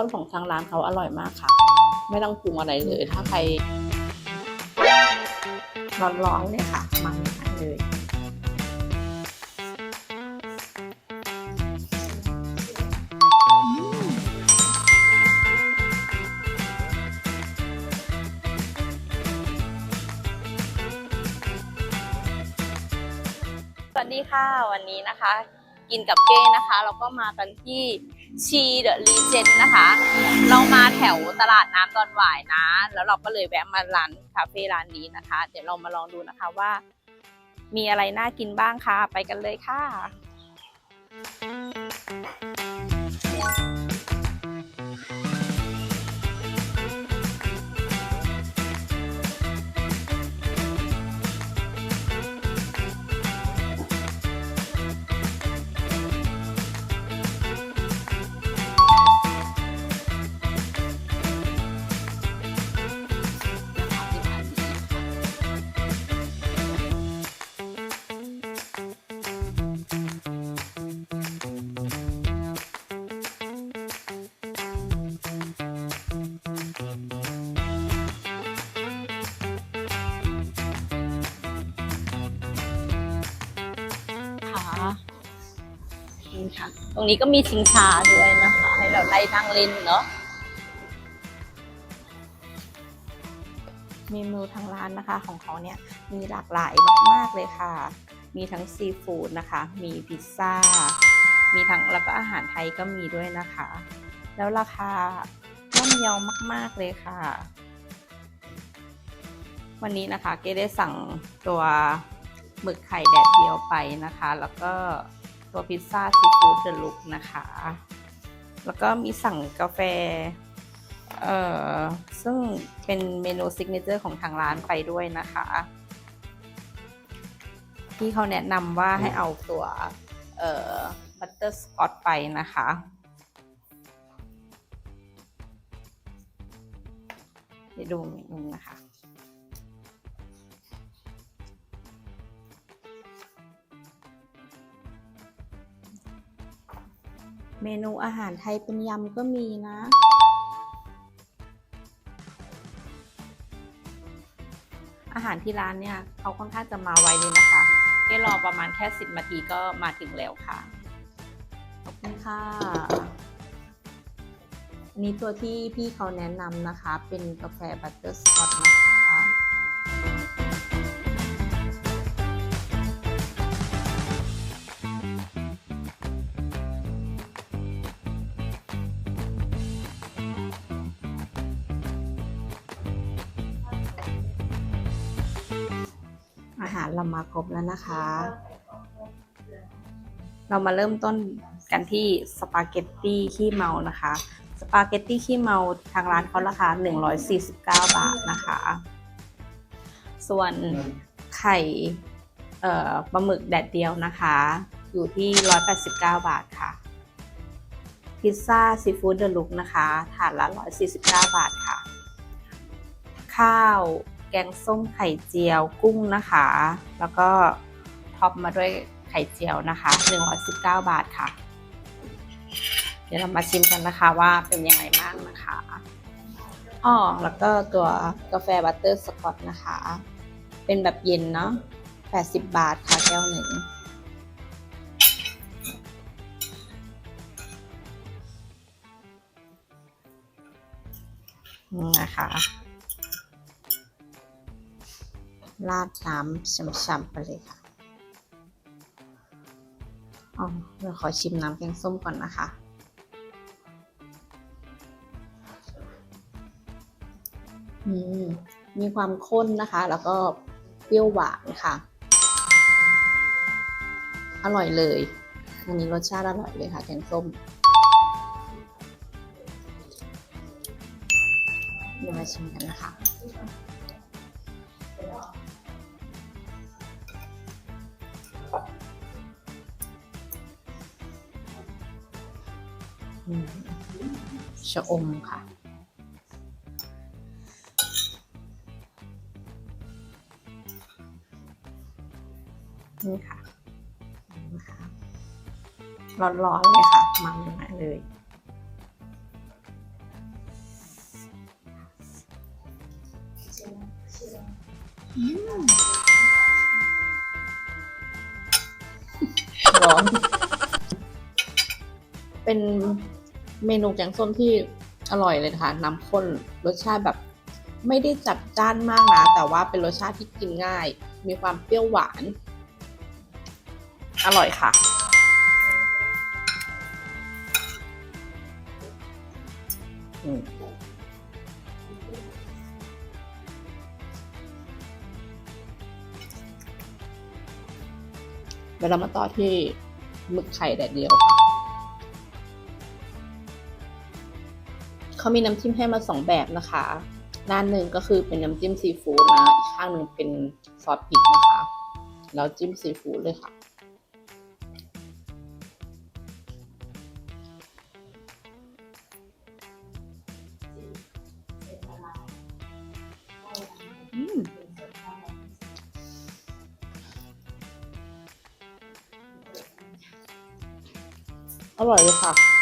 อสของทางร้านเขาอร่อยมากค่ะ ไม่ต้องปรุงอะไรเลย ถ้าใครร้อนๆเลยค่ะมันเลยสวัสดีค่ะวันนี้นะคะ กินกับเก้นะคะ เราก็มากันที่ ชีเดอะรีเจนนะคะ เรามาแถวตลาดน้ำตอนหวายนะ แล้วเราก็เลยแวะมาร้านคาเฟ่ร้านนี้นะคะ เดี๋ยวเรามาลองดูนะคะว่า มีอะไรน่ากินบ้างค่ะ ไปกันเลยค่ะค่ะ ตรงนี้ก็มีชิงชาด้วยนะคะ ให้เราไล่นั่งเล่นเนาะเมนูทางร้านนะคะของเขาเนี่ยมีหลากหลายมาก ๆ เลยค่ะ มีทั้งซีฟู้ดนะคะ มีพิซซ่า มีทั้งแล้วก็อาหารไทยก็มีด้วยนะคะ แล้วราคาย่อมเยาวมาก ๆ เลยค่ะ วันนี้นะคะเกได้สั่งตัวหมึกไข่แดดเดียวไปนะคะ แล้วก็ ตัวพิซซ่าซีฟู้ดเดอะลุกนะคะ แล้วก็มีสั่งกาแฟ เอ่อ ซึ่งเป็นเมนูซิกเนเจอร์ของทางร้านไปด้วยนะคะที่เขาแนะนำว่าให้เอาตัว เอ่อ บัตเตอร์สกอตไปนะคะเดี๋ยวดูเมนูนะคะ เมนูอาหารไทยเป็นยำก็มีนะ อาหารที่ร้านเนี่ยเขาค่อนข้างจะมาไวเลยนะคะแค่รอประมาณแค่ 10นาทีก็มาถึงแล้วค่ะ ขอบคุณค่ะอันนี้ตัวที่พี่เขาแนะนำนะคะ เป็นกาแฟบัตเตอร์สกอตนะคะ เรามาครบแล้วนะคะ เรามาเริ่มต้นกันที่สปาเกตตี้ขี้เมานะคะ สปาเกตตี้ขี้เมาทางร้านเขาราคา 149 บาทนะคะ ส่วนไข่ปลาหมึกแดดเดียวนะคะ อยู่ที่ 189 บาทค่ะ พิซซ่าซีฟู้ดเดลุกนะคะ ถาดละ 149 บาทค่ะ ข้าว แกงส้มไข่เจียวกุ้งนะคะ แล้วก็ท็อปมาด้วยไข่เจียวนะคะ 119 บาทค่ะ เดี๋ยวเรามาชิมกันนะคะว่าเป็นยังไงบ้างนะคะอ้อแล้วก็ตัวกาแฟบัตเตอร์สกอตนะคะ เป็นแบบเย็นเนาะ80 บาทค่ะแก้วหนึ่งนี่นะคะ ราดน้ำช่ำๆไปเลยค่ะอ๋อเดี๋ยวขอชิมน้ำแกงส้มก่อนนะคะ อืม มีความข้นนะคะ แล้วก็เปรี้ยวหวานค่ะ อร่อยเลย อันนี้รสชาติอร่อยเลยค่ะแกงส้มเดี๋ยวมาชิมกันนะคะ ชะอมค่ะ นี่ค่ะร้อนๆเลยค่ะ มันมาเลยร้อน เป็น เมนูแกงส้มที่อร่อยเลยนะคะน้ำข้นรสชาติแบบไม่ได้จัดจ้านมากนะ แต่ว่าเป็นรสชาติที่กินง่าย มีความเปรี้ยวหวาน อร่อยค่ะ เดี๋ยวเรามาต่อที่หมึกไข่แดดเดียวค่ะ เขามีน้ำจิ้มให้มาสองแบบนะคะด้านหนึ่งก็คือเป็นน้ำจิ้มซีฟู้ดนะอีกข้างหนึ่งเป็นซอสพริกนะคะ แล้วจิ้มซีฟู้ดเลยค่ะอืมอร่อยเลยค่ะ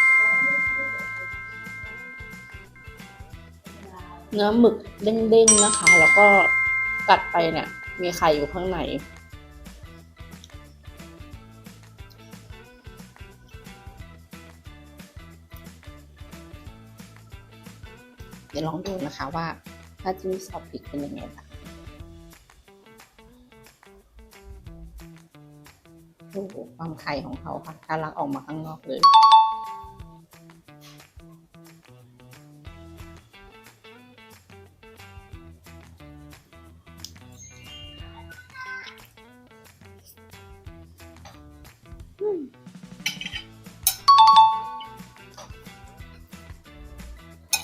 เนื้อหมึกเด้งๆนะคะ แล้วก็กัดไปเนี่ย มีไข่อยู่ข้างในเดี๋ยวลองดูนะคะว่า ถ้าจิ้มซอสพริกเป็นยังไงบ้างโอ้โหความไข่ของเขาค่ะทะลักออกมาข้างนอกเลย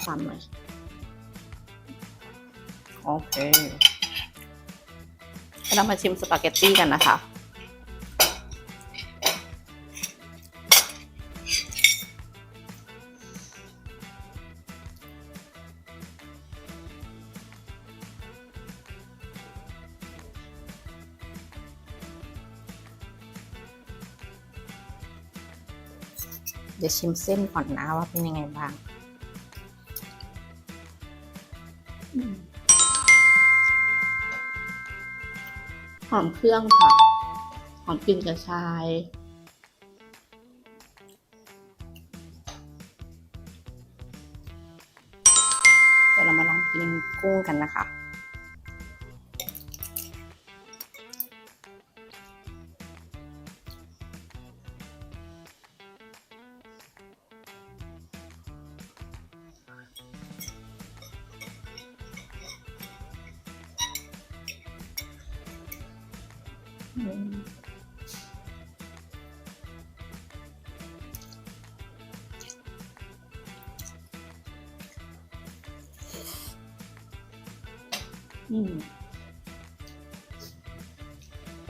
ทำเลยโอเคเรามาชิมสปาเกตตี้กันนะคะ เดี๋ยวชิมเส้นก่อนนะว่าเป็นยังไงบ้าง หอมเครื่องค่ะ หอมกลิ่นกระชาย กุ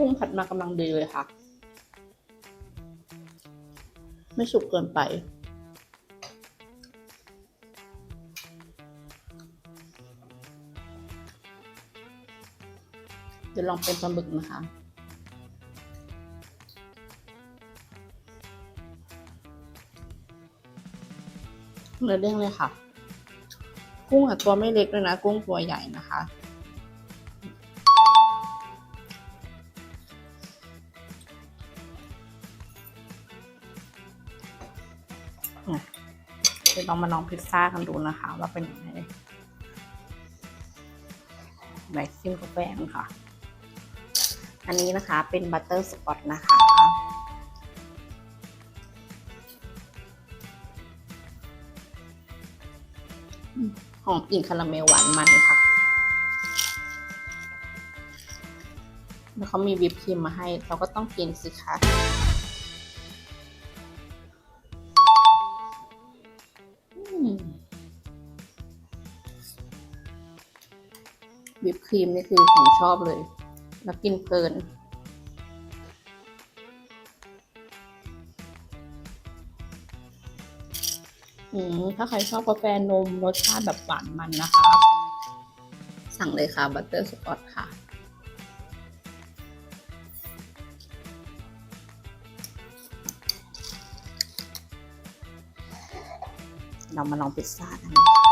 ้งผัดมากำลังดีเลยค่ะ ไม่สุกเกินไป เดี๋ยวลองเป็นปลาหมึกนะคะ เนื้อเด้งเลยค่ะ กุ้งอะตัวไม่เล็กเลยนะ กุ้งตัวใหญ่นะคะ เดี๋ยวลองมาลองพิซซ่ากันดูนะคะ ว่าเป็นยังไงแบล็กซิมกาแฟกันค่ะ อันนี้นะคะเป็นบัตเตอร์สปอตนะคะ หอมกลิ่นคาราเมลหวานมันค่ะ แล้วเขามีวิปครีมมาให้ เราก็ต้องกินสิคะวิปครีมนี่คือของชอบเลย แล้วกินเพลิน ถ้าใครชอบกาแฟนมรสชาติแบบหวานมันนะคะ สั่งเลยค่ะบัตเตอร์สกอตค่ะ เรามาลองปิซซ่ากันนะคะ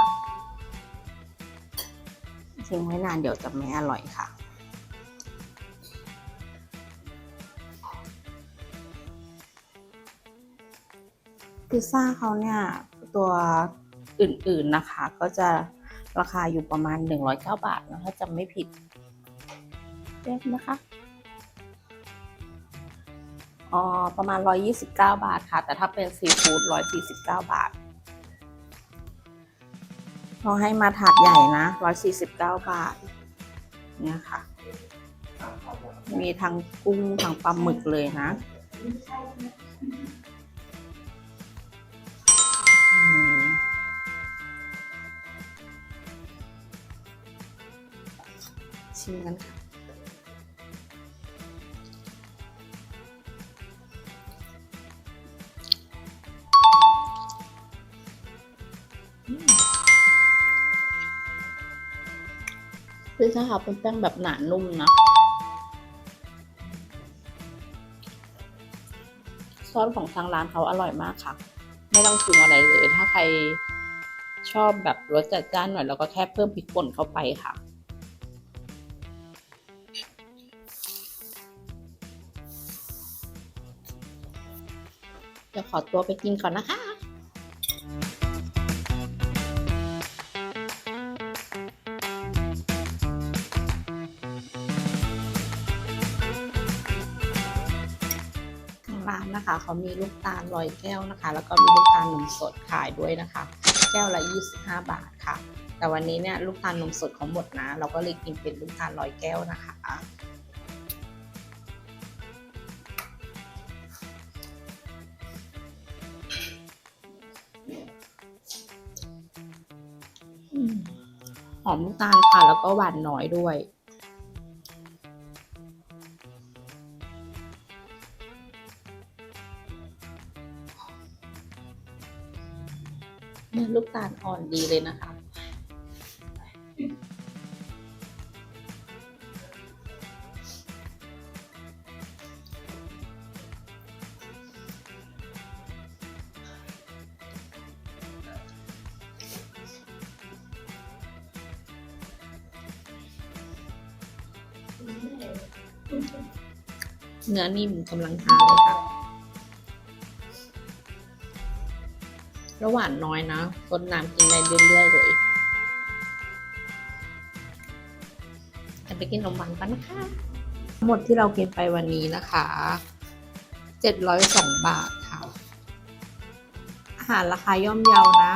ทิ้งไว้นานเดี๋ยวจะไม่อร่อยค่ะปิซซ่าเขาเนี่ย ตัวอื่นๆนะคะ ก็จะราคาอยู่ประมาณ 109 บาทนะถ้าจำไม่ผิดเรียกนะคะอ๋อประมาณ 129 บาทค่ะ แต่ถ้าเป็นซีฟู้ด149 บาทเราให้มาถาดใหญ่นะ 149 บาท เนี่ยค่ะ มีทั้งกุ้งทั้งปลาหมึกเลยนะ ชิมกันค่ะคือถ้าเขาเป็นแป้งแบบหนานุ่มนะ ซอสของทางร้านเขาอร่อยมากค่ะ ไม่ต้องปรุงอะไรเลย ถ้าใครชอบแบบรสจัดจ้านหน่อยเราก็แค่เพิ่มพริกป่นเข้าไปค่ะ ขอตัวไปกินก่อนนะคะทางร้านนะคะเขามีลูกตาลลอยแก้วนะคะ แล้วก็มีลูกตาลนมสดขายด้วยนะคะ แก้วละ 25 บาทค่ะ แต่วันนี้เนี่ยลูกตาลนมสดเขาหมดนะ เราก็เลยกินเป็นลูกตาลลอยแก้วนะคะ หอมลูกตาลค่ะ แล้วก็หวานน้อยด้วย เนื้อลูกตาลอ่อนดีเลยนะคะ เนื้อนิ่มกำลังทานเลยค่ะแล้วหวานน้อยนะต้นน้ำกินได้เรื่อยๆเลยจะไปกินขนมหวานกันนะคะทั้งหมดที่เรากินไปวันนี้นะคะ 702 บาทค่ะ อาหารราคาย่อมเยานะ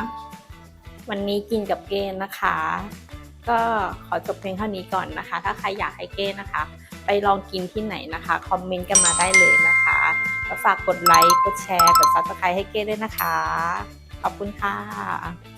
วันนี้กินกับเกณฑ์นะคะ ก็ขอจบเพียงเท่านี้ก่อนนะคะ ถ้าใครอยากให้เก้นะคะ ไปลองกินที่ไหนนะคะ คอมเมนต์กันมาได้เลยนะคะแล้วฝากกดไลค์ กดแชร์ กดซับสไครต์ให้เก้ด้วยนะคะ ขอบคุณค่ะ